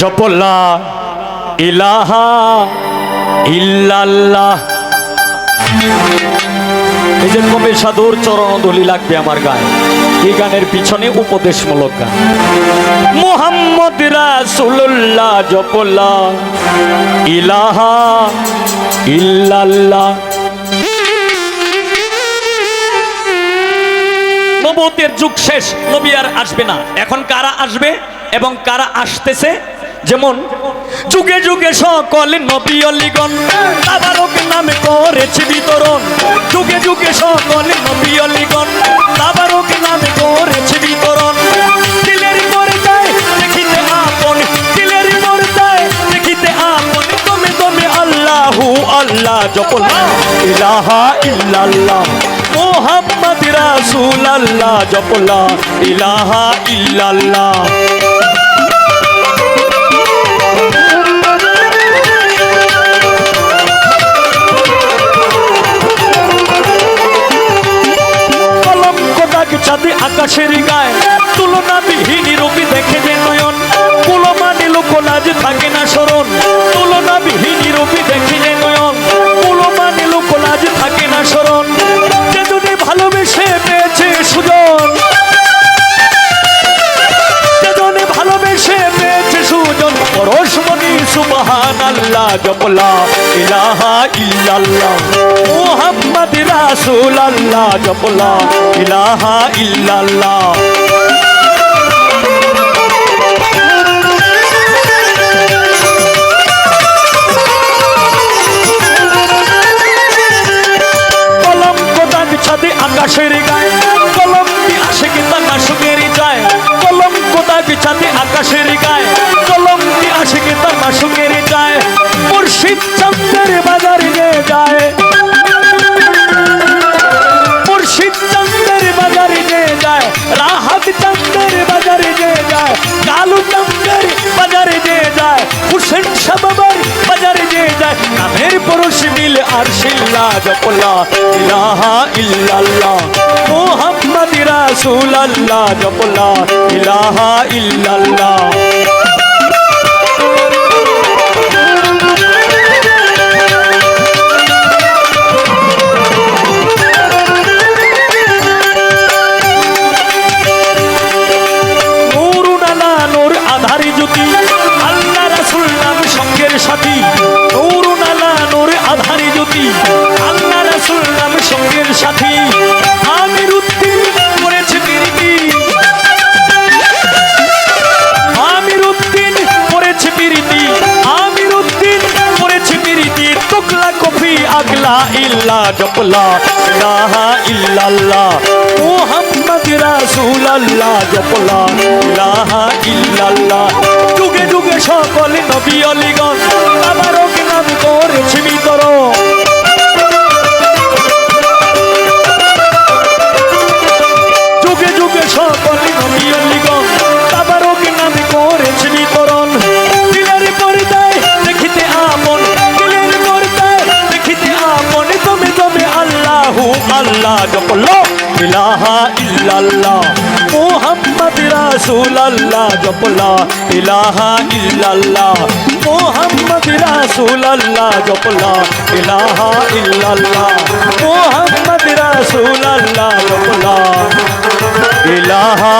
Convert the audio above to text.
জপলা, ইলাহা ইল্লাল্লাহ। যে কবি সাধুর চরণ দলি লাগবে আমার গায়ে, এই গানের পিছনে উপদেশমূলক গান। মোহাম্মদ রাসুল্লাহ জপলা, ইলাহা ইল্লাল্লাহ। নবতের যুগ শেষ, নবী আর আসবে না। এখন কারা আসবে এবং কারা আসতেছে? যেমন যুগে যুগে সকল নবী অলিগণ তাবারক নামে করেছে বিতরণ। যুগে যুগে সকল নবী অলিগণ তাবারক নামে করেছে বিতরণ। দিলের পর্দায় দেখিতে আপন, দিলের পর্দায় দেখিতে আপন। তুমি তুমি আল্লাহু আল্লাহ জপলা ইলাহা ইল্লাল্লাহ, মোহাম্মদ রাসূল আল্লাহ জপলা ইলাহা ইল্লাল্লাহ। আকাশের গায়ে তুলনা বিহীন রূপী দেখে যে নয়ন। কুলমা নীল কোলাজ থাকে না স্মরণ। তুলনা বিহীন রূপী দেখে সুবহান আল্লাহ জপলা, ইলাহা ইল্লাল্লাহ। মুহাম্মদ রাসূল আল্লাহ জপলা, ইলাহা ইল্লাল্লাহ। কলম কোদান ছাদে আকাশের গায়ে, কলম আসে কি তা নাশুকের যায় কলম আকাশের শিল্লা জপলা ইলাহা ইল্লাল্লাহ। মোহাম্মদ রাসূলুল্লাহ জপলা ইলাহা ইল্লাল্লাহ। প্রীতি কফি আগলা ইল্লা জপলা ইলাহা ইল্লাল্লাহ মুহাম্মদ রাসূলুল্লাহ জপলা ইলাহা ইল্লাল্লাহ যুগে যুগে সকল নবী অলিগণ আল্লাহু আল্লাহ জপলো ইলাহা ইল্লাল্লাহ। মুহাম্মদ রাসূলুল্লাহ জপলা ইলাহা ইল্লাল্লাহ। মুহাম্মদ রাসূলুল্লাহ জপলা ইলাহা ইল্লাল্লাহ। মুহাম্মদ রাসূলুল্লাহ জপলা ইলাহা